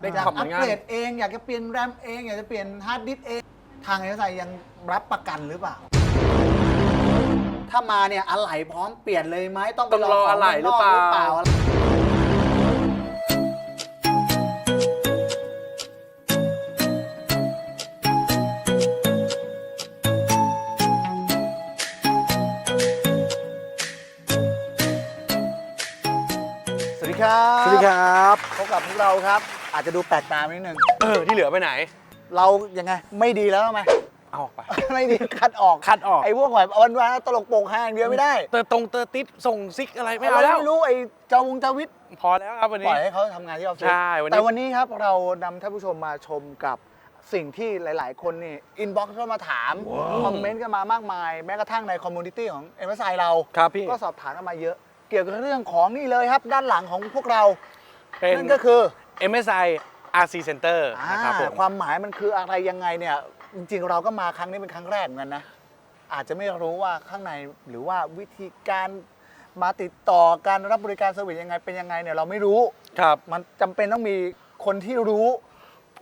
ได้อยากขับเหอัมืปอนกันเกรดเองอยากจะเปลี่ยนแรมเอง อยากจะเปลี่ยนฮาร์ดดิสก์เอง ทางเอสไอยังรับประกันหรือเปล่า ถ้ามาเนี่ยอะไหล่พร้อมเปลี่ยนเลยไหมต้องไปต้องรออะไหล่หรือเปล่าขงมืงนอกหรือเปล่าสวัสดีครับ สวัสดีครับ พบกับพวกเราครับ อาจจะดูแปลกตาไปนิดนึง เออที่เหลือไปไหน เรายังไง ไม่ดีแล้วไหม เอาออกไป ไม่ดีคัดออกคัดออก ไอ้พวกหอยวันวันๆตลกโปกห้างเดียวไม่ได้เตอร์ตรงเตอร์ติดส่งซิกอะไรไม่เอาแล้วไม่รู้ไอ้เจ้าวงเจาวิทย์พอแล้วครับวันปนี้ ล่อยให้เขาทำงานที่ออฟฟิศใช่วันนี้ แต่วันนี้ครับเรานำท่านผู้ชมมาชมกับสิ่งที่หลาย ๆ คนนี่อินบ็อกซ์เข้ามาถามคอมเมนต์กันมามากมาย แม้กระทั่งในคอมมูนิตี้ของเอ็มเอสไอเรา ครับพี่ก็สอบถามกันมาเยอะ เกี่ยวกับเรื่องของนี่เลยครับ ด้านหลังของพวกเรา เป็นนั่นก็คือ MSI RC Center อ่านะครับผม ความหมายมันคืออะไรยังไงเนี่ย จริงๆเราก็มาครั้งนี้เป็นครั้งแรกเหมือนกันนะ อาจจะไม่รู้ว่าข้างในหรือว่าวิธีการมาติดต่อการรับบริการเซอร์วิสยังไงเป็นยังไงเนี่ยเราไม่รู้ ครับ มันจำเป็นต้องมีคนที่รู้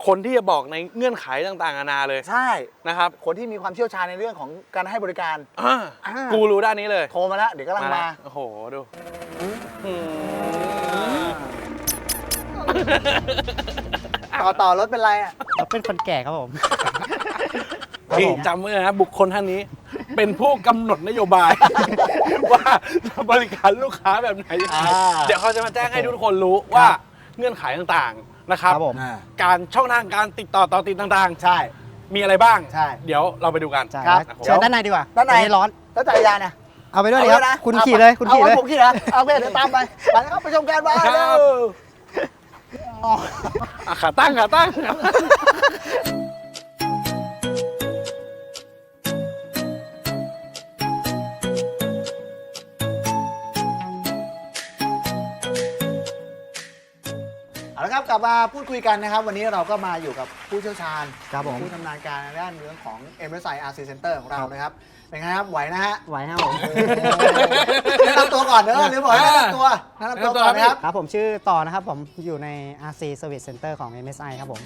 คนที่จะบอกในเงื่อนไขต่างๆนานาเลยใช่ นะครับคนที่มีความเชี่ยวชาญในเรื่องของการให้บริการ อ่าอ่ากูรู้ด้านนี้เลย โทรมาแล้วเดี๋ยวกำลังมาแล้วโอ้โห ดู ต่อต่อรถเป็นไรอะเราเป็นคนแก่ครับผม พี่จำไว้เลยนะบุคคลท่านนี้ เป็นผู้กำหนดนโยบาย ว่าจะบริการลูกค้าแบบไหนยังไงอ่าเดี๋ยวเขาจะมาแจ้งให้ทุกคนรู้ว่าเงื่อนไขต่างๆนะครับ ครับผมการช่องทางการติดต่อต่อติดต่างใช่ ๆ มีอะไรบ้าง ใช่ เดี๋ยวเราไปดูกันใช่ครับเชิญด้านในดีกว่าด้านในอัร้อน แล้วจักรยานนะเอาไปด้วยเอาดีครับนะ คุณอาขี่เลย คุณขี่อาเลยผมขี่เหรอเอาไปเดี๋ยวตามไป ไปครับไปชมกันบ้านครับเร็ว อะขาตั้งขาตั้ง กลับมาพูดคุยกันนะครับ วันนี้เราก็มาอยู่กับผู้เชี่ยวชาญครับผม ผู้ชำนาญการในด้านเรื่องของ MSI RC Center ของเรานะครับเป็นไงครับไหวนะฮะไหวครับผม แนะนำตัวก่อนเนอะหรือบอกให้แนะนำตัวแนะนำตัวก่อนนะครับ ครับผมชื่อต่อนะครับผมอยู่ใน RC Service Center ของ MSI ครับผม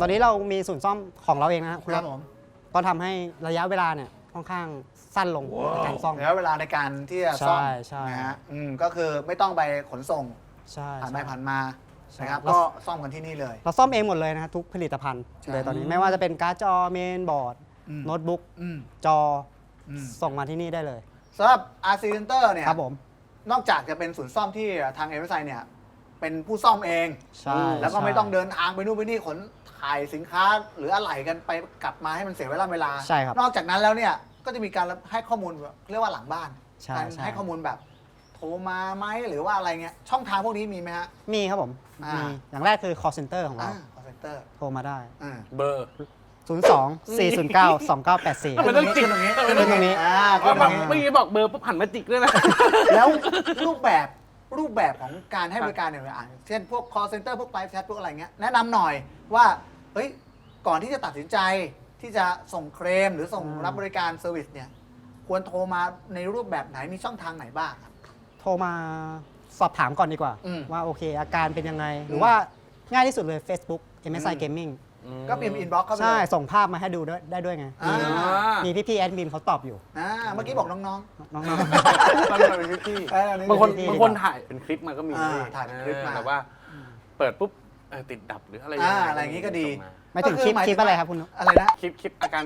ตอนนี้เรามีศูนย์ซ่อมของเราเองนะครับณครับผม ก็ทำให้ระยะเวลาเนี่ยค่อนข้าง สั้นลงในการซ่อมแล้วเวลาในการที่จะซ่อมใช่ใช่ นะฮะอืมก็คือไม่ต้องไปขนส่งใช่ผ่านไปใช่ ผ่านมาใช่นะครับแล้ว ก็ซ่อมกันที่นี่เลย เราซ่อมเองหมดเลยนะครับทุกผลิตภัณฑ์ใช่เลยตอนนี้ไม่ว่าจะเป็นการ์ดจอเมนบอร์ดอืม โน้ตบุ๊กอืมจออมส่งมาที่นี่ได้เลยสำหรับ RC Center เนี่ย ครับผม นอกจากจะเป็นศูนย์ซ่อมที่ทาง MSI เนี่ย เป็นผู้ซ่อมเองใช่แล้วก็ใช่ ไม่ต้องเดินทางไปนู่นไปนี่ขนถ่ายสินค้าหรืออะไรกันไปกลับมาให้มันเสียเวลาเวลา ใช่ครับ นอกจากนั้นแล้วเนี่ย ก็จะมีการให้ข้อมูลแบบเรียกว่าหลังบ้านใช่การใช่ ให้ข้อมูลแบบโทรมาไหมหรือว่าอะไรเงี้ยช่องทางพวกนี้มีไหมฮะ มีครับผมอ่ามี มีอย่างแรกคือ call center ของเราอ่า call center โทรมาได้ อ่า เบอร์ 02 409 2984 มันต้องจิกขึ้นตรงนี้ขึ้นตรงนี้อ่าขึ้ว่านตแบรบงนี้ เมื่อกี้บอกเบอร์ปุ๊บหันมาจิกด้วยนะ แล้วรูปแบบรูปแบบของการให้บริการเนี่ยอะเช่นพวก call center พวก live chat พวกอะไรเงี้ยแนะนำหน่อยว่า เฮ้ย ก่อนที่จะตัดสินใจ ที่จะส่งเคลมหรือส่งอืมรับบริการเซอร์วิสเนี่ยควรโทรมาในรูปแบบไหนมีช่องทางไหนบ้างครับ โทรมาสอบถามก่อนดีกว่า อืมว่าโอเค อาการเป็นยังไง หรือว่าง่ายที่สุดเลย Facebook อื MSI ม Gaming ก็พิมพ์อินบ็อกเข้าไปใช่เลยส่งภาพมาให้ดูด้วยได้ด้วยไง อ่า มีพี่พี่ๆแอดมินเขาตอบอยู่อ่าเมื่อกี้บอกน้องน้องตอนนี้เป็นพี่ๆเอออับางคนดีๆบางคนถ่ายเป็นคลิปมาก็มีอ่าถ่ายเป็นคลิปมา แต่ว่า เปิดปุ๊บเออติดดับหรืออะไรอ่าอะไรอย่างงี้ก็ดี ส่งมา ไม่ถึงคลิปก็คือหมายถึงคลิปอะไรครับคุณนุอะไรนะคลิปคลิปอาการ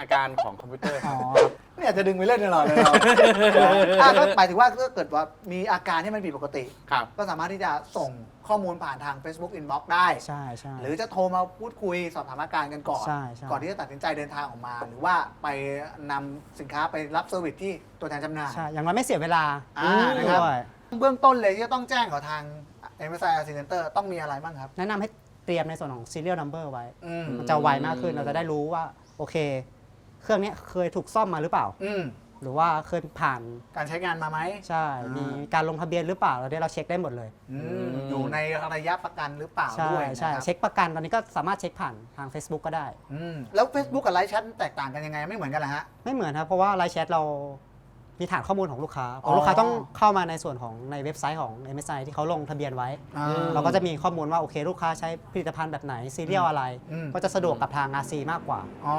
อาการของคอมพิวเตอร์อ๋อไม่อยากจะดึงไปเล่นตลอดเลยเรา อะก็หมายถึงว่าถ้าเกิดว่ามีอาการที่มันผิดปกติ ครับ ก็สามารถที่จะส่งข้อมูลผ่านทาง Facebook Inbox ได้ ใช่ใช่ หรือจะโทรมาพูดคุยสอบถามอาการกันก่อน ใช่ใช่ ก่อนที่จะตัดสินใจเดินทางออกมา หรือว่าไปนำสินค้าไปรับเซอร์วิสที่ตัวแทนจำหน่าย ใช่ อย่างน้อยไม่เสียเวลาอ่านะครับ ด้วยเบื้องต้นเลยที่จะต้องแจ้งกับทาง MSI RC Center ต้องมีอะไรบ้างครับ แนะนำให้ เตรียมในส่วนของ serial number ไว้ อืมมันจะไวมากขึ้นเราจะได้รู้ว่า โอเค เครื่องเนี้ยเคยถูกซ่อมมาหรือเปล่า อืมหรือว่าเคยผ่านการใช้งานมาไหม ใช่อ่ามี มีการลงทะเบียนหรือเปล่าเราได้เราเช็คได้หมดเลย อืมอยู่ในระยะประกันหรือเปล่าใช่ด้วยใช่นะครับเช็คประกันตอนนี้ก็สามารถเช็คผ่านทาง Facebook ก็ได้ อืมแล้ว Facebook กับไลฟ์แชทแตกต่างกันยังไงไม่เหมือนกันเหรอฮะ ไม่เหมือนครับเพราะว่าไลน์แชทเรา มีฐานข้อมูลของลูกค้าเพอ๋อราะลูกค้าต้องเข้ามาในส่วนของในเว็บไซต์ของ MSI ที่เขาลงทะเบียนไว้ อ่า เราก็จะมีข้อมูลว่าโอเคลูกค้าใช้ผลิตภัณฑ์แบบไหนซีเรียลอะไร อืม ก็จะสะดวกกับทาง RC มากกว่า อ๋อ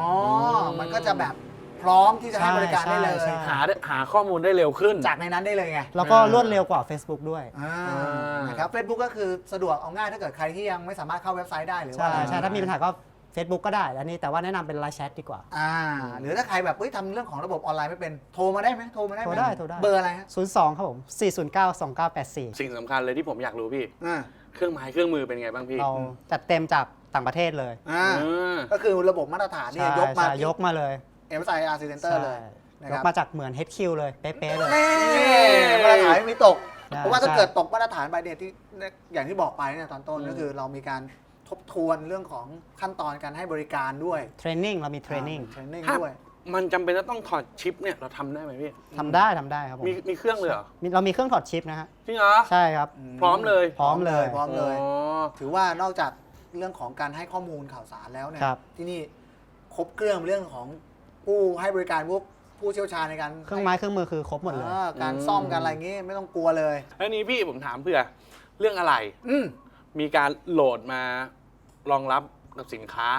มันก็จะแบบพร้อมที่จะให้บริการได้เลย ใช่ใช่หาได้หาข้อมูลได้เร็วขึ้น จากในนั้นได้เลยไงแล้วก็อ่ารวดเร็วกว่า Facebook ด้วย อ่าอ่านนะครับเฟซบุ๊กก็คือสะดวกเอาง่ายถ้าเกิดใครที่ยังไม่สามารถเข้าเว็บไซต์ได้หรือว่าใช่ใช่ถ้ามีปัญหาก็ Facebook ก็ได้อันนี้แต่ว่าแนะนำเป็นไลน์แชทดีกว่า อ่า หรือถ้าใครแบบเฮ้ยทำเรื่องของระบบออนไลน์ไม่เป็นโทรมาได้ไหมโทรมาได้ไหมโทรได้โทรได้ เบอร์อะไรฮะ02ครับผม409 2984 สิ่งสำคัญเลยที่ผมอยากรู้พี่ อ่าเครื่องไม้เครื่องมือเป็นไงบ้างพี่เราจัดเต็มจากต่างประเทศเลยอ่าเออก็คือระบบมาตรฐานเนี่ยใช่ยกมาใช่ยกมาเลยเอ็มไซอาร์ซีเซนเตอร์เลยนะยคกรับมาจากเหมือน HQ เลยเป๊ะๆเลย นี่มาตรฐานไม่มีตก ใช่เพราะว่าถ้าใช่เกิดตกมาตรฐานไปเนี่ยที่อย่างที่บอกไปเนี่ยตอนต้นก็คือเรามีการ ทบทวนเรื่องของขั้นตอนการให้บริการด้วยเทรนนิ่งเรามีเทรนนิ่งเทรนนิ่งครับด้วย มันจำเป็นจะต้องถอดชิปเนี่ยเราทำได้ไหมพี่ ทำได้ทำได้ครับผมมีมีเครื่องเลยเหรอมีเรามีเครื่องถอดชิปนะฮะจริงเหรอ ใช่ครับพร้อมเลยพร้อมเลย พร้อมเลย อ๋อ ถือว่านอกจากเรื่องของการให้ข้อมูลข่าวสารแล้วเนี่ยครับ ที่นี่ครบเครื่องเรื่องของผู้ให้บริการพวกผู้เชี่ยวชาญในการเครื่องไม้เครื่องมือคือครบหมดเลย อ่าการซ่อมการอะไรอย่างงี้ไม่ต้องกลัวเลย อันนี้พี่ผมถามเพื่อเรื่องอะไร อืม มีการโหลดมารองรับกับสินค้า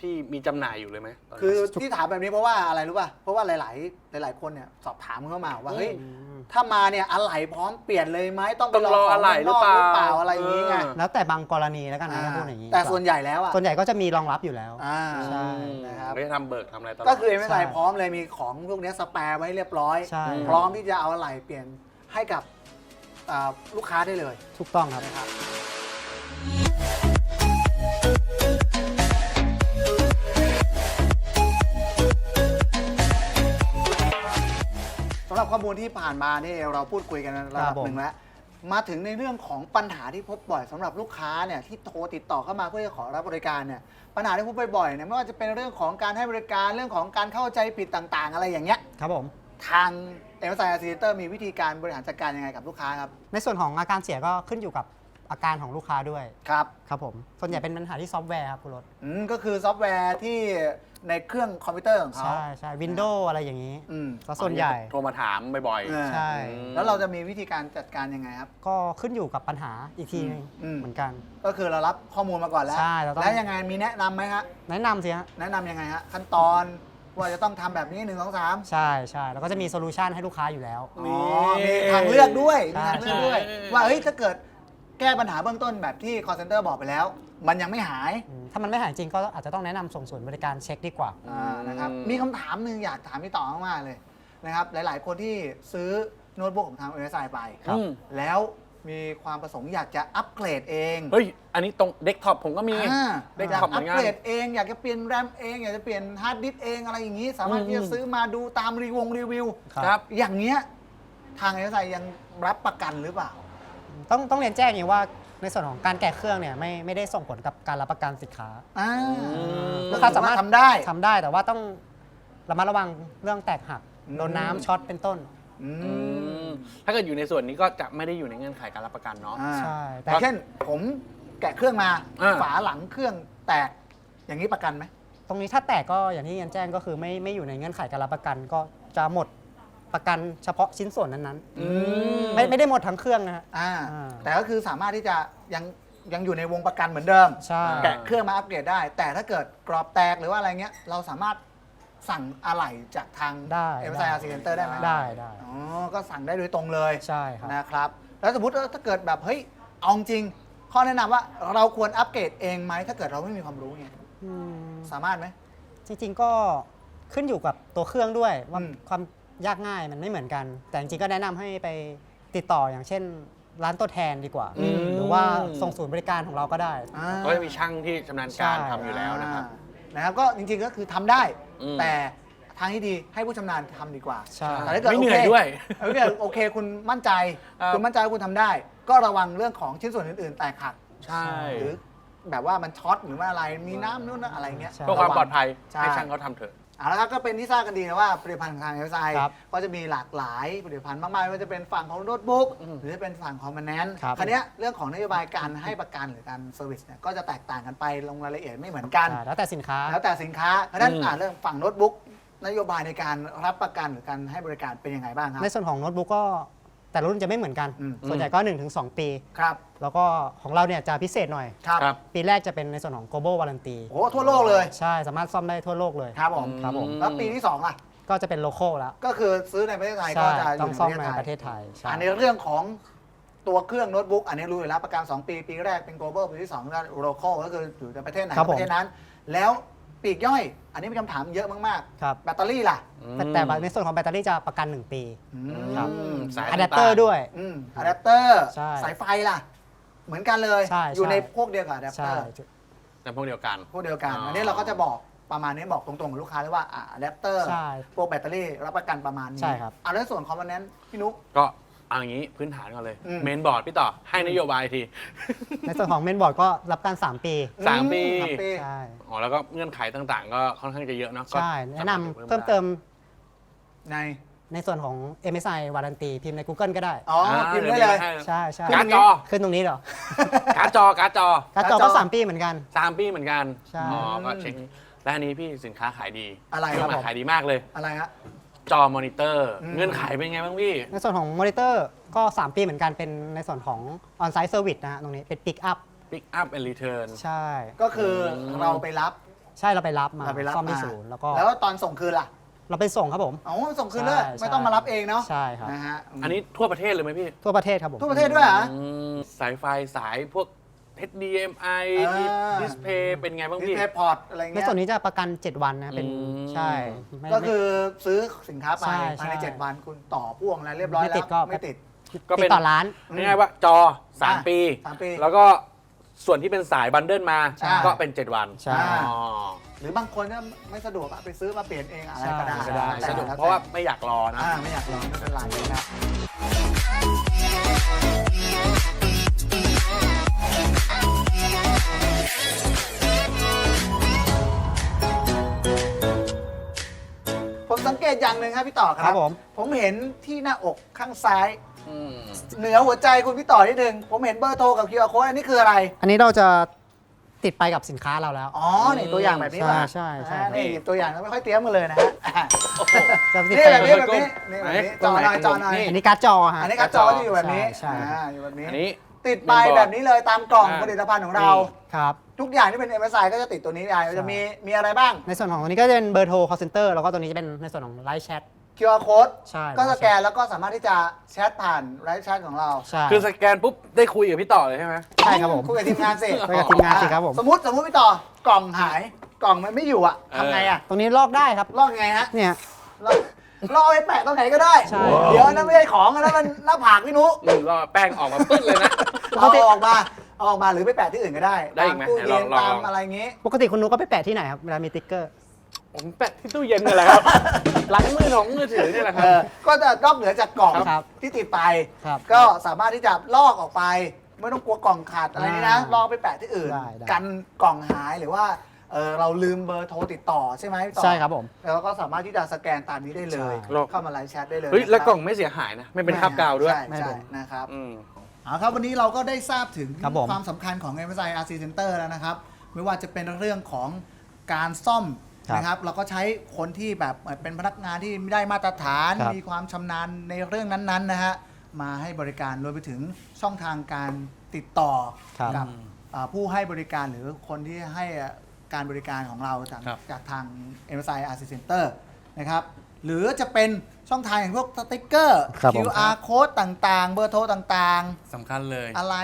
ที่มีจำหน่ายอยู่เลยไหมตนนี้คือที่ถามแบบนี้เพราะว่าอะไรรู้ป่ะ เพราะว่าหลาย ๆ หลาย ๆ คนเนี่ยสอบถามเข้ามาว่าเฮ้ยมถ้ามาเนี่ยอะไหล่พร้อมเปลี่ยนเลยไหมต้องไปต้องรออะไหล่หรือเปล่าขงนกหรือเปล่าอะไรอย่างงี้ไงเออแล้วแต่บางกรณีแล้วกันนะอ่าถ้าพูดอย่างนี้แต่ส่วนใหญ่แล้วอะส่วนใหญ่ก็จะมีรองรับอยู่แล้ว อ่าใช่ นะครับ ไม่ได้ทำเบิกทำอะไรตลอด ก็คือไม่ใช่ใส่พร้อมเลยมีของพวกเนี้ยสแปร์ไว้เรียบร้อย ใช่ พร้อมที่จะเอาอะไหล่เปลี่ยนให้กับอ่าลูกค้าได้เลยถูกต้องครับ นะครับ หรับข้อมูลที่ผ่านมานี่เราพูดคุยกันระดับครับผมหนึ่งแล้วมาถึงในเรื่องของปัญหาที่พบบ่อยสำหรับลูกค้าเนี่ยที่โทรติดต่อเข้ามาเพื่อจะขอรับบริการเนี่ยปัญหาที่พบบ่อยๆเนี่ยไม่ว่าจะเป็นเรื่องของการให้บริการเรื่องของการเข้าใจผิดต่างๆ อะไรอย่างเงี้ยครับผมทางเอ็มไซอาร์ซีเตอร์มีวิธีการบริหารจัดการยังไงกับลูกค้าครับในส่วนของอาการเสียก็ขึ้นอยู่กับอาการของลูกค้าด้วยครับครับผมส่วนใหญ่เป็นปัญหาที่ซอฟต์แวร์ครับคุณรถอืมก็คือซอฟต์แวร์ที่ ในเครื่องคอมพิวเตอร์ของเขาใช่ใช่วินโดว์อะไรอย่างนี้อืมก็ส่วนใหญ่ โทรมาถามบ่อยเออใช่แล้วเราจะมีวิธีการจัดการยังไงครับ ก็ขึ้นอยู่กับปัญหาอีกทีหนึงอืม เหมือนกัน ก็คือเรารับข้อมูลมาก่อนแล้ว ใช่เราต้อง แล้วยังไงมีแนะนำไหมฮะ แนะนำสิฮะ แนะนำยังไงฮะ ขั้นตอนว่าจะต้องทำแบบนี้หนึ่งสองสามใช่ใช่แล้วก็จะมีโซลูชันให้ลูกค้าอยู่แล้ว อ๋อมีทางเลือกด้วยมีใช่ทางเลือกด้วยว่าเฮ้ยถ้าเกิด แก้ปัญหาเบื้องต้นแบบที่ call center บอกไปแล้ว มันยังไม่หายอืมถ้ามันไม่หายจริงก็อาจจะต้องแนะนำส่งศูนย์บริการเช็คดีกว่า อ่านะครับมีคำถามหนึ่งอยากถามพี่ต่อมากๆเลยนะครับหลาย ๆ คนที่ซื้อโน้ตบุ๊กของทาง MSI ไป ครับแล้วมีความประสงค์อยากจะอัปเกรดเองๆเฮ้ย อันนี้ตรงเด็กท็อปผมก็มี อ่าได้อยากทำเหมือัอปนกัน เกรดเอง อยากจะเปลี่ยนแรมเอง อยากจะเปลี่ยนฮาร์ดดิสก์เองอะไรอย่างนี้ สามารถอืมที่จะซื้อมาดูตามรีวงรีวิว ครับ อย่างเงี้ยทาง MSI ยังรับประกันหรือเปล่า ต้องต้องเรียนแจ้งอย่างนี้ว่าในส่วนของการแกะเครื่องเนี่ยไม่ไม่ได้ส่งผลกับการรับประกันสินค้า อ่ามลูกค้าสามารถ ทำได้ ทำได้แต่ว่าต้องระมัดระวังเรื่องแตกหักอืม โดนน้ำช็อตเป็นต้น อือืมมถ้าเกิดอยู่ในส่วนนี้ก็จะไม่ได้อยู่ในเงื่อนไขการรับประกันเนาะ อ่าใช่แต่เช่นผมแกะเครื่องมา อ่า ฝาหลังเครื่องแตกอย่างนี้ประกันไหม ตรงนี้ถ้าแตกก็อย่างที่เรียนแจ้งก็คือไม่ไม่อยู่ในเงื่อนไขการรับประกันก็จะหมด ประกันเฉพาะชิ้นส่วนนั้นอืม ๆไม่ไม่ได้หมดทั้งเครื่องนะฮะ อ่าอ่าแต่ก็คือสามารถที่จะยังยังอยู่ในวงประกันเหมือนเดิมใช่ แกะเครื่องมาอัปเกรดได้ แต่ถ้าเกิดกรอบแตกหรือว่าอะไรเงี้ย เราสามารถสั่งอะไหล่จากทางได้เอ็มไซอาร์ซีเซนเตอร์ได้ไหมได้ได้อ๋อ ก็สั่งได้โดยตรงเลยใช่ครับ นะครับ แล้วสมมติว่าถ้าเกิดแบบเฮ้ยเอาจริง ข้อแนะนำว่าเราควรอัปเกรดเองไหมถ้าเกิดเราไม่มีความรู้ไงอืมสามารถไหม จริงๆก็ขึ้นอยู่กับตัวเครื่องด้วยว่าอืม ความ ยากง่ายมันไม่เหมือนกัน แต่จริงๆก็แนะนำให้ไปติดต่ออย่างเช่น ร้านตัวแทนดีกว่า อืม หรือว่าส่งศูนย์บริการของเราก็ได้ อ่า ก็จะมีช่างที่ชำนาญการใช่ ทำอยู่แล้วนะครับ อ่านะครับก็จริงๆก็คือทำได้ อืมแต่ทางที่ดีให้ผู้ชำนาญทำดีกว่าใช่ แต่ถ้าเกิดไม่เหนื่อยโคด้วยถ้าเกิดโอเคคุณมั่นใจ ครับ คุณมั่นใจว่าคุณทำได้ ก็ระวังเรื่องของชิ้นส่วนอื่นๆ แตกหักใช่ หรือแบบว่ามันช็อตหรือว่าอะไรมีน้ำนู่นนนอะไรเงี้ยใช่ เพื่อความปลอดภัยใช่ ให้ช่างเขาทำเถอะ เอาละครับก็เป็นที่ทราบกันดีนะว่าผลิตภัณฑ์ของทางเอสไอครับก็จะมีหลากหลายผลิตภัณฑ์มากมายไม่ว่าจะเป็นฝั่งของโน้ตบุ๊กอืมหรือจะเป็นฝั่งของมันแนนครับ คราวเนี้ยเรื่องของนโยบายการให้ประกันหรือการเซอร์วิสเนี่ยก็จะแตกต่างกันไปลงรายละเอียดไม่เหมือนกัน อ่าแล้วแต่สินค้า แล้วแต่สินค้าเพราะฉะนั้นอืม อ่าเรื่องฝั่งโน้ตบุ๊กนโยบายในการรับประกันหรือการให้บริการเป็นยังไงบ้างครับ ในส่วนของโน้ตบุ๊กก็ แต่ละรุ่นจะไม่เหมือนกัน อืม ส่วนใหญ่ก็ 1-2 ปี ครับแล้วก็ของเราเนี่ยจะพิเศษหน่อย ครับครับ ปีแรกจะเป็นในส่วนของ global warranty โอ้ทั่วโลกเลยใช่สามารถซ่อมได้ทั่วโลกเลย ครับผมครับผม แล้วปีที่สองอะ ก็จะเป็น local แล้วก็คือซื้อในประเทศไทยก็ใช่จะอต้องยู่ซ่อมในในปประระเทเทศศไทไทยยใช่อันในเรื่องของตัวเครื่องโน้ตบุ๊กอันนี้รู้อยู่แล้วประกัน 2 ปี ปีแรกเป็น global ปีที่2ก็ local ก็คืออยู่ในประเทศไหนครับก็ผมประเทศนั้น แล้ว ปีกย่อย อันนี้มีคำถามเยอะมากครับ ๆ แบตเตอรี่ล่ะแต่แต่ในส่วนของแบตเตอรี่จะประกัน 1 ปีอืมครับสายอะแดปเตอร์ด้วย อืมอะแดปเตอร์ใช่สายไฟล่ะ เหมือนกันเลย ใช่อยู่ในใช่พวกเดียวกับอะแดปเตใช่ อร์ แต่พวกเดียวกัน พวกเดียวกัน อ๋ออั อันนี้เราก็จะบอกประมาณนี้บอกตรงๆกับลูกค้าเลยว่าอะแดปเตอร์ใช่พวกแบตเตอรี่รับประกันประมาณนี้ใช่ครับ อะแล้วส่วนคอมโพเนนต์พี่นุ๊ก ก็ เอาอย่างนี้พื้นฐานก่อนเลย อืม เมนบอร์ดพี่ต่อให้นโยบายที ในส่วนของเมนบอร์ดก็รับการ 3 ปี สามปี สามปี ใช่ อ๋อแล้วก็เงื่อนไขต่างๆ ก็ค่อนข้างจะเยอะเนาะก็ใช่ แนะนำสาารถเพิ่มเติมใน ในส่วนของ MSI warranty พิมพ์ใน Google ก็ได้ อ๋ออ่าพิมพ์ได้เลยให้ใช่ใช่การ์ดจอ ขึ้นตรงนี้เหรอการ์ดจอการ์ดจอการ์ดจอการ์ดจก็ อ 3 ปีเหมือนกัน สามปีเหมือนกันใช่ อ๋อก็เช็คและอันนี้พี่สินค้าขายดีอะไรเคครัรื่บองผม ขายดีมากเลย อะไรฮะ จอมอนิเตอร์ อืม เงื่อนไขเป็นไงบ้างพี่ ในส่วนของมอนิเตอร์ก็ 3 ปีเหมือนกันเป็นในส่วนของ on-site service นะฮะตรงนี้เป็น pick up Pick up and return ใช่ ก็คือเราไปรับใช่เราไปรับมาเราไปรับซ่อมที่มาศูนย์แล้วก็แล้วตอนส่งคืนล่ะเราไปส่งครับผม อ๋อส่งคืนเลยใช่ไม่ต้องมารับเองเนาะใช่ครับ นะฮะอันนี้ทั่วประเทศเลยไหมพี่ทั่วประเทศครับผม ทั่วประเทศด้วยเหรอ อืมสายไฟสายพวก HDMI อ่าดิสเพย์เป็นไงบ้างดิสพี่เพย์พอร์ตอะไรในเงี้ยส่วนนี้จะประกัน 7 วันนะเป็นอืม ใช่ไม่ก็ไม่ คือซื้อสินค้าไปใช่ภายในใช่ เจ็ดวันคุณต่อพ่วงอะไรเรียบร้อยไม่แล้ติวดก็ไม่ติด ก็ติเป็ดนต่อร้าน ง่ายๆว่าจอ อะ3 ปี สามปีแล้วก็ส่วนที่เป็นสายบันเดิลมาใช่ก็เป็น 7 วันใช่ อ๋อหรือบางคนก็ไม่สะดวกอะไปซื้อมาเปลี่ยนเองอะไรก็ได้ก็ได้แล้วแต่สะดวกแล้วแต่เพราะว่าไม่อยากรอนะ อ่าไม่อยากลองไม่เป็นไรนะครับ อย่างหนึ่งครับพี่ต่อคครัรับผม ผมเห็นที่หน้าอกข้างซ้าย อืมเหนือหัวใจคุณพี่ต่อนิดนึงผมเห็นเบอร์โทรกับ QR code อันนี้คืออะไร อันนี้เราจะติดไปกับสินค้าเราแล้ว อ๋อนี่ตัวอย่างแบบนี้มาใช่ใช่อ่าใช่นี่หยิบตัวอย่างแล้วไม่ค่อยเตรียมกันเลยนะฮะอะจะติดนี่ไปแบบนี้กับแบบนี้นี่แบบนี้ไหนจอหน่อยตรงไหนจอหน่อยนี่อันนี้การ์ดจอฮะ อันนี้การ์ดจอก็จะอยู่แบบนี้ใช่ใช่ อ่าอยู่แบบนี้ อันนี้ ติดไปแบบนี้เลยตามกล่องอ่า ผลิตภัณฑ์ของเรา ครับ ทุกอย่างที่เป็น MSI ก็จะติดตัวนี้ได้จะมีมีอะไรบ้าง ในส่วนของตัวนี้ก็จะเป็นเบอร์โทร call center แล้วก็ตัวนี้จะเป็นในส่วนของไลฟ์แชท QR code ใช่ก็สแกนแล้วก็สามารถที่จะแชทผ่านไลฟ์แชทของเรา ใช่คือสแกนปุ๊บได้คุยกับพี่ต่อเลยใช่ไหมใช่ครับผมคุยกับทีมงานสิคุยกับทีมงานสิครับผม สมมติสมมติพี่ต่อกล่องหายกล่องมันไม่อยู่อะทำไงอะตรงนี้ลอกได้ครับลอกยังไงฮะเนี่ยเราเราเอาไปแปะตรงไหนก็ได้ใช่เดี๋ยวนั่นไม่ใช่ของนะมันหน้าผากพี่นุอืมก็แป้งออกมาปึ๊ดเลยนะเอาออกมา เอาออกมาหรือไปแปะที่อื่นก็ได้ได้อีกไหมตามตู้ไหนลเย็องนลอง ตามลองอะไรอย่างงี้ปกติคุณนุ๊กก็ไปแปะที่ไหนครับเวลามีติ๊กเกอร์ ผมแปะที่ตู้เย็นนี่แหละครับหลังมือของมือถือนี่แหละคเอรับอก็จะนอกเหนือจากกล่องครับ ที่ติดไป ครับ ก็สามารถที่จะลอกออกไป ไม่ต้องกลัวกล่องขาดอะไรนี่นะอ่าลอกไปแปะที่อื่น ได้ได้ กันกล่องหายหรือว่าเออเราลืมเบอร์โทรติดต่อใช่ไหมพี่ต่อใช่ครับผม แล้วก็สามารถที่จะสแกนตามนี้ได้เลย ใช่ เข้ามาไลฟ์แชทได้เลยเฮ้ยแล้วนะครับกล่องไม่เสียหายนะ ไม่เป็นคราบกาวด้วย ใช่ไม่ใช่เป็นนะครับ อืม เอาครับวันนี้เราก็ได้ทราบถึงครับผม ความสำคัญของ MSI RC Center แล้วนะครับ ไม่ว่าจะเป็นเรื่องของการซ่อมครับนะครับ เราก็ใช้คนที่แบบเป็นพนักงานที่ได้มาตรฐาน ครับ มีความชำนาญในเรื่องนั้นๆนะฮะมาให้บริการรวมไปถึงช่องทางการติดต่อครับ กับอ่าผู้ให้บริการหรือคนที่ให้การบริการของเราจากครับ จากทาง MSI RC Center นะครับ หรือจะเป็นช่องทางอย่างพวกสติ๊กเกอร์ ครับผม QR code ต่างๆ เบอร์โทรต่างสำคัญเลย ๆ อะไร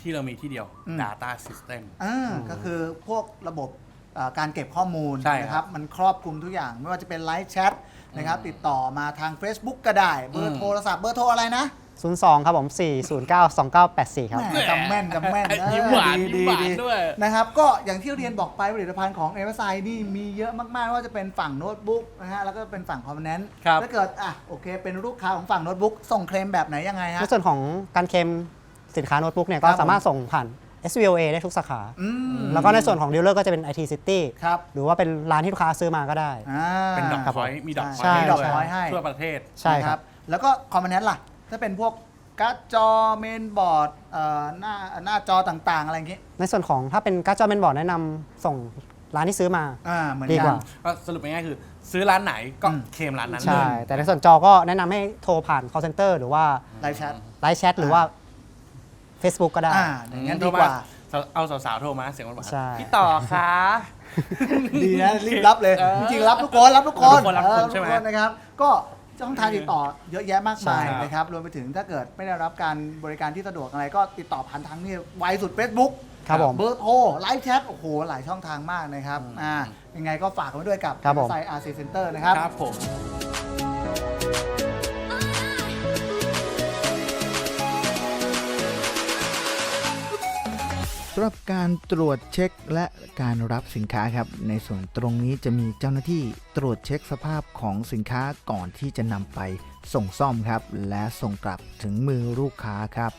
ที่เรามีที่เดียว อืม Data System อ่าก็คือพวกระบบอ่าการเก็บข้อมูลใช่ครับนะครับ มันครอบคลุมทุกอย่าง ไม่ว่าจะเป็นไลฟ์แชทนะครับ ติดต่อมาทาง Facebook ก็ได้ เบออืร์มโทรศัพท์เบอร์โทรอะไรนะ 02 ครับผม 409 2984 ครับแหม่จำแม่นจำแม่นเออยิ้มหวานดียิ้มหวานดีด้วย นะครับ ก็อย่างที่เรียนบอกไปผลิตภัณฑ์ของ MSI นี่มีเยอะมากๆไม่ว่าจะเป็นฝั่งโน้ตบุ๊กนะฮะแล้วก็เป็นฝั่งคอมโพเนนต์ครับ ถ้าเกิดอะโอเค เป็นลูกค้าของฝั่งโน้ตบุ๊กส่งเคลมแบบไหนยังไงฮะ ในส่วนของการเคลมสินค้าโน้ตบุ๊กเนี่ยก็ครับผมสามารถส่งผ่าน SVOA ได้ทุกสาขา อืมแล้วก็ในส่วนของดีลเลอร์ก็จะเป็น IT City ครับหรือว่าเป็นร้านที่ลูกค้าซื้อมาก็ได้ อ่า เป็นดอกครับพอยต์มีดอกพใช่อยต์มีดอกพอยต์ให้ ทั่วประเทศ ใช่ครับนะแล้วก็คอมโพเนนต์ล่ะ ถ้าเป็นพวกการ์ดจอเมนบอร์ดเอ่อหน้าหน้าจอต่างๆ อะไรอย่างงี้ในส่วนของถ้าเป็นการ์ดจอเมนบอร์ดแนะนำส่งร้านที่ซื้อมา อ่าเหมือนดีกักน ว่า ก็สรุปง่ายๆคือ ซื้อร้านไหนก็อืม เคลมร้านนั้นใช่เลยแต่ในส่วนจอก็แนะนำให้โทรผ่าน call center หรือว่าไลฟ์แชท ไลฟ์แชทหรือว่า Facebook ก็ได้ อ่าอย่างนั้นดีกว่าเอาสาวๆโทรมาเสียงหวานๆใช่ พี่ต่อคะ ดีนะรีบรับเลยเออจริงๆรับทุกคนรับทุกคนรับทุกคนรับทุกคนเออใช่ไหมรับทุกคนนะครับ ก็ ช่องทางติดต่อเยอะแยะมากมายใช่นะครับรวมไปถึงถ้าเกิดไม่ได้รับการบริการที่สะดวกอะไรก็ติดต่อผ่านทางนี้ไวสุด Facebook ครับผม เบอร์โทรไลฟ์แชทโอ้โห หลายช่องทางมากนะครับอ่ายังไงก็ฝากไว้ด้วยกับครับผม ไซอาร์ซีเซ็นเตอร์นะครับ ครับผม สำหรับการตรวจเช็คและการรับสินค้าครับ ในส่วนตรงนี้จะมีเจ้าหน้าที่ตรวจเช็คสภาพของสินค้าก่อนที่จะนำไปส่งซ่อมครับ และส่งกลับถึงมือลูกค้าครับ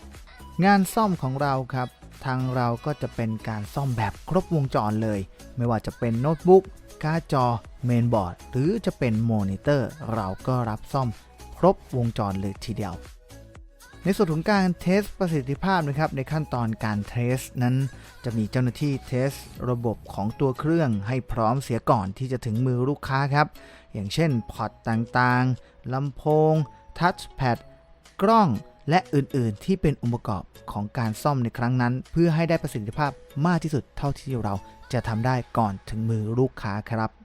งานซ่อมของเราครับ ทางเราก็จะเป็นการซ่อมแบบครบวงจรเลย ไม่ว่าจะเป็นโน้ตบุ๊กการ์ดจอเมนบอร์ดหรือจะเป็นมอนิเตอร์ เราก็รับซ่อมครบวงจรเลยทีเดียว ในส่วนของการเทสประสิทธิภาพนะครับในขั้นตอนการเทสนั้น จะมีเจ้าหน้าที่เทสระบบของตัวเครื่องให้พร้อมเสียก่อนที่จะถึงมือลูกค้าครับ อย่างเช่นพอร์ตต่างๆลำโพง ทัชแพดกล้องและอื่นๆ ที่เป็นองค์ประกอบของการซ่อมในครั้งนั้น เพื่อให้ได้ประสิทธิภาพมากที่สุดเท่าที่เราจะทำได้ก่อนถึงมือลูกค้าครับ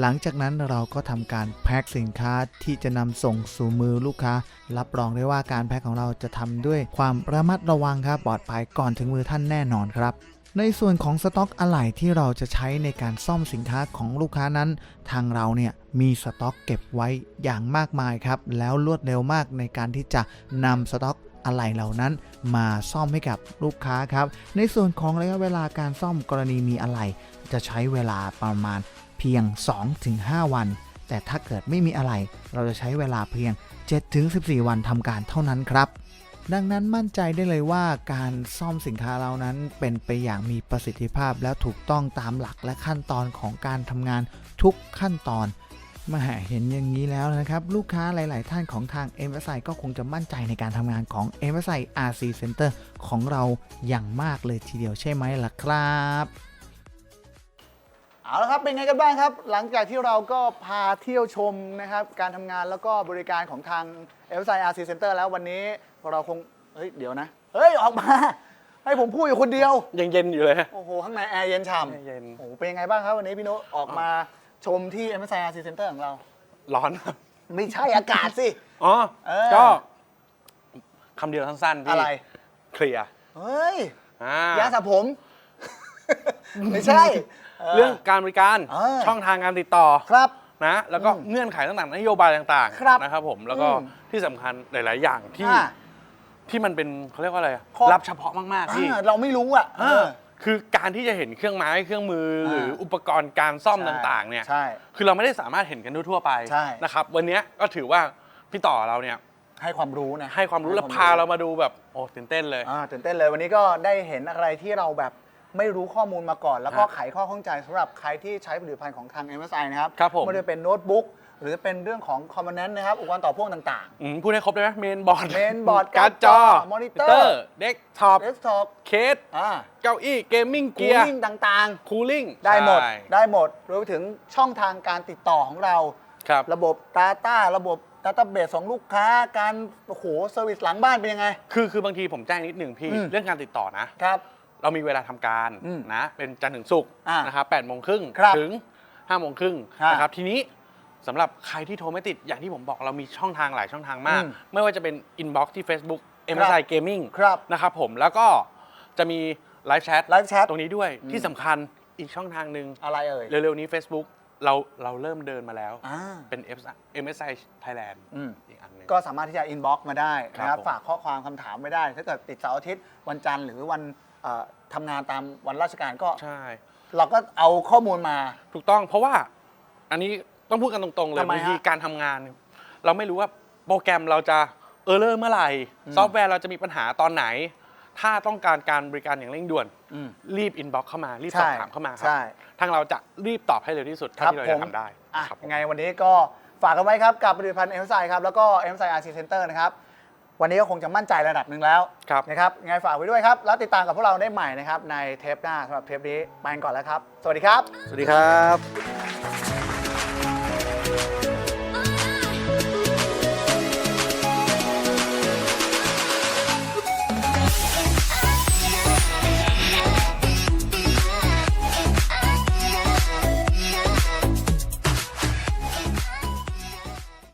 หลังจากนั้นเราก็ทำการแพ็คสินค้าที่จะนำส่งสู่มือลูกค้า รับรองได้ว่าการแพ็คของเราจะทำด้วยความระมัดระวังครับปลอดภัยก่อนถึงมือท่านแน่นอนครับในส่วนของสต็อกอะไหล่ที่เราจะใช้ในการซ่อมสินค้าของลูกค้านั้น ทางเราเนี่ยมีสต็อกเก็บไว้อย่างมากมายครับ แล้วรวดเร็วมากในการที่จะนำสต็อกอะไหล่เหล่านั้น มาซ่อมให้กับลูกค้าครับ ในส่วนของระยะเวลาการซ่อมกรณีมีอะไหล่จะใช้เวลาประมาณ พียง 2-5 วัน แต่ถ้าเกิดไม่มีอะไร เราจะใช้เวลาเพียง 7-14 วันทำการเท่านั้นครับ ดังนั้นมั่นใจได้เลยว่าการซ่อมสินค้าเรานั้นเป็นไปอย่างมีประสิทธิภาพและถูกต้องตามหลักและขั้นตอนของการทำงานทุกขั้นตอนมาเห็นอย่างนี้แล้วนะครับ ลูกค้าหลาย ๆ ท่านของทาง MSI ก็คงจะมั่นใจในการทำงานของ MSI RC Center ของเราอย่างมากเลยทีเดียวใช่ไหมล่ะครับ เอาละครับเป็นไงกันบ้างครับ หลังจากที่เราก็พาเที่ยวชมนะครับการทำงานแล้วก็บริการของทาง f s i RC Center แล้ววันนี้เราคงเฮ้ยเดี๋ยวนะ เฮ้ย ออกมา ให้ผมพูดอยู่คนเดียว ยังเย็นอยู่เลยโอ้โห ข้างในแอร์เย็นฉ่เย็นำโอ้โหเป็นยังไงบ้างครับวันนี้พี่โนุออกมาชมที่ f s i RC Center ของเรา ร้อนครับไม่ใช่อากาศสิ อ๋อ เออ ก็คำเดียวสั้นๆพี่อะไร เคลียร์เฮ้ย อ่ายาสระผม ไม่ใช่ เรื่องการบริการเออ ช่องทางการติดต่อ ครับ นะแล้วก็อืมเงื่อนไขต่างๆนโยบายต่างครับๆนะครับผมแล้วก็อืม ที่สำคัญหลาย ๆ อย่างที่อ่า ที่มันเป็นเขาเรียกว่าอะไรอะข้อ รับเฉพาะมากๆพี่อ่าเราไม่รู้อะ เออคือการที่จะเห็นเครื่องไม้เครื่องมืออา หรืออุปกรณ์การซ่อมใช่ต่างๆเนี่ยใช่ คือเราไม่ได้สามารถเห็นกันทั่วๆไปใช่ นะครับวันเนี้ยก็ถือว่าพี่ต่อเราเนี่ยให้ความรู้นะให้ความรู้และพาเรามาดูแบบโอ้ตื่นเต้นเลย อ่าตื่นเต้นเลยวันนี้ก็ได้เห็นอะไรที่เราแบบ ไม่รู้ข้อมูลมาก่อน แล้วก็ฮะไขข้อข้องใจสำหรับใครที่ใช้ผลิตภัณฑ์ของทาง MSI นะครับครับผม ไม่ว่าจะเป็นโน้ตบุ๊กหรือเป็นเรื่องของคอมโพเนนต์นะครับอุปกรณ์ต่อพ่วงต่าง อืมพูดให้ครบได้ไหมเมนบอร์ด Main board การ์ดจอการ์ดจอ monitor เด็กท็อปๆเดสก์ท็อปเคสอ่าเก้าอี้เกมมิ่งคูเกียร์ลิ่งต่างคูลิ่งๆได้หมดได้หมดรวมไปถึงช่องทางการติดต่อของเรา ครับ ระบบ Data ระบบ Database ของลูกค้าการโอ้โหเซอร์วิสหลังบ้านเป็นยังไง คือคือบางทีผมแจ้งนิดหนึ่งพี่ อืม เรื่องการติดต่อนะ ครับ เรามีเวลาทำการอืมนะเป็นจันทร์ถึงศุกร์อ่านนะครับแปดโมงครึ่งครับถึงห้าโมงครึ่งฮะนะครับทีนี้สำหรับใครที่โทรไม่ติดอย่างที่ผมบอกเรามีช่องทางหลายช่องทางมาก อืมไม่ว่าจะเป็น inbox ที่ Facebook MSI Gaming ครับนะครับผมแล้วก็จะมีไลฟ์แชท ไลฟ์แชท ตรงนี้ด้วยอืมที่สำคัญอีกช่องทางหนึ่งอะไรเอ่ย เร็วๆนี้ Facebook เราเราเริ่มเดินมาแล้วอ่า เป็น MSI Thailand อืม อีกอันหนึง ก็สามารถที่จะอินบ็อกซ์มาได้นะคครัรับบผมฝากข้อความคำถามไม่ได้ ถ้าเกิดติดเสาร์อาทิตย์วันจันทร์หรือวัน เอ่อทำงานตามวันราชการก็ ใช่ เราก็เอาข้อมูลมา ถูกต้องเพราะว่าอันนี้ต้องพูดกันตรงๆเลยทำไมบางทีฮะการทำงาน เราไม่รู้ว่าโปรแกรมเราจะเออร์เลอร์เมื่อไหร่อืมซอฟต์แวร์เราจะมีปัญหาตอนไหน ถ้าต้องการการบริการอย่างเร่งด่วน อืม รีบอินบ็อกเข้ามา รีบใช่สอบถามเข้ามาครัใช่ทางเราจะรีบตอบให้เร็วที่สุดคเท่ารับที่เราผจะมทำได้อะครับผม ยังไงวันนี้ก็ฝากกันไว้ครับ กับผลิตภัณฑ์เอ s ไซครับ แล้วก็เอ s ไซอาร์ซีเซ็นเตอร์นะครับ วันนี้ก็คงจะมั่นใจระดับหนึ่งแล้วครับ นะครับยังไงฝากไว้ด้วยครับ แล้วติดตามกับพวกเราได้ใหม่นะครับในเทปหน้าสำหรับเทปนี้ไปกันก่อนแล้วครับ สวัสดีครับ สวัสดีครับ